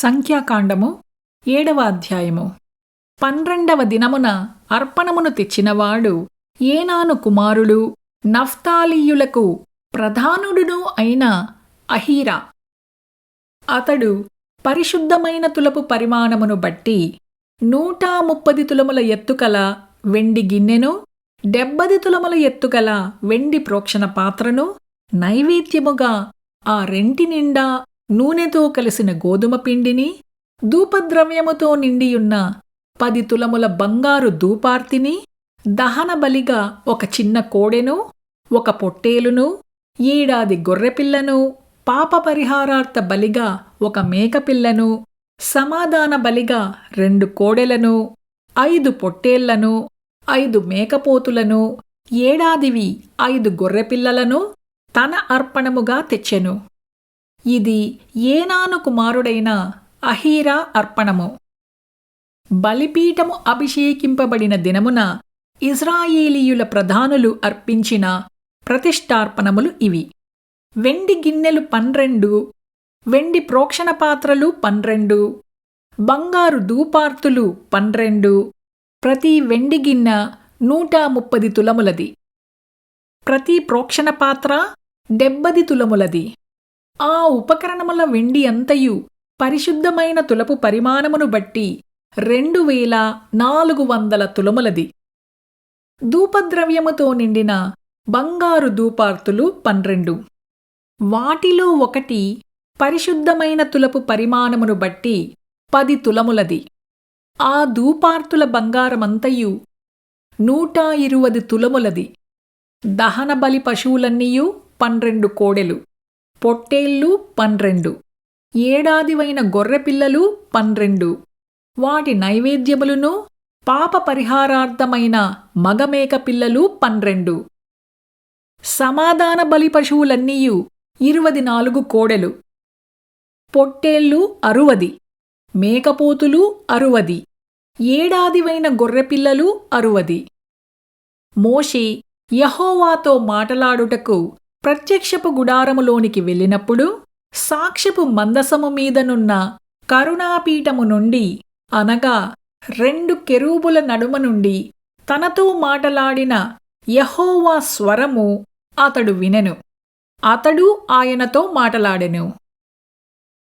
సంఖ్యాకాండము ఏడవ అధ్యాయము. పన్నెండవ దినమున అర్పణమును తెచ్చినవాడు ఏనాను కుమారుడు నఫ్తాలీయులకు ప్రధానుడును అయిన అహీరా. అతడు పరిశుద్ధమైన తులపు పరిమాణమును బట్టి నూట ముప్పది తులముల ఎత్తుకల వెండి గిన్నెను డెబ్బది తులముల ఎత్తుగల వెండి ప్రోక్షణ పాత్రను నైవేద్యముగా ఆ రెంటి నిండా నూనెతో కలిసిన గోధుమ పిండిని ధూపద్రవ్యముతో నిండియున్న పది తులముల బంగారు ధూపార్తిని దహన బలిగా ఒక చిన్న కోడెను ఒక పొట్టేలును ఏడాది గొర్రెపిల్లను పాప పరిహారార్థ బలిగా ఒక మేకపిల్లను సమాధాన బలిగా రెండు కోడెలను ఐదు పొట్టేళ్ళను ఐదు మేకపోతులను ఏడాదివి ఐదు గొర్రెపిల్లలను తన అర్పణముగా తెచ్చెను. ఇది ఏనాను కుమారుడైన అహీరా అర్పణము. బలిపీఠము అభిషేకింపబడిన దినమున ఇజ్రాయేలీయుల ప్రధానులు అర్పించిన ప్రతిష్టార్పణములు ఇవి. వెండి గిన్నెలు పన్నెండు వెండి ప్రోక్షణ పాత్రలు పన్నెండు బంగారు దూపార్తులు పన్నెండు ప్రతి వెండి గిన్నె నూట ముప్పది తులములది. ప్రతి ప్రోక్షణ పాత్ర డెబ్బది తులములది. ఆ ఉపకరణముల వెండి అంతయు పరిశుద్ధమైన తులపు పరిమాణమును బట్టి రెండు వేల నాలుగు వందల తులములది. ధూపద్రవ్యముతో నిండిన బంగారు ధూపార్తులు పన్రెండు. వాటిలో ఒకటి పరిశుద్ధమైన తులపు పరిమాణమును బట్టి పది తులములది. ఆ ధూపార్తుల బంగారమంతయు నూట ఇరువది తులములది. దహన బలి పశువులన్నీయు పన్రెండు కోడెలు. పొట్టేళ్ళు పన్రెండు. ఏడాదివైన గొర్రెపిల్లలు పన్రెండు. వాటి నైవేద్యములను పాప పరిహారార్థమైన మగమేక పిల్లలు పన్రెండు. సమాధాన బలి పశువులన్నీయు ఇరువది నాలుగు కోడెలు. పొట్టేళ్ళు అరువది. మేకపోతులు అరువది. ఏడాదివైన గొర్రెపిల్లలు అరువది. మోషే యహోవాతో మాటలాడుటకు ప్రత్యక్షపు గుడారములోనికి వెళ్ళినప్పుడు సాక్ష్యపు మందసము మీదనున్న కరుణాపీఠము నుండి అనగా రెండు కెరూబుల నడుమ నుండి తనతో మాటలాడిన యహోవా స్వరము అతడు వినెను. అతడు ఆయనతో మాటలాడెను.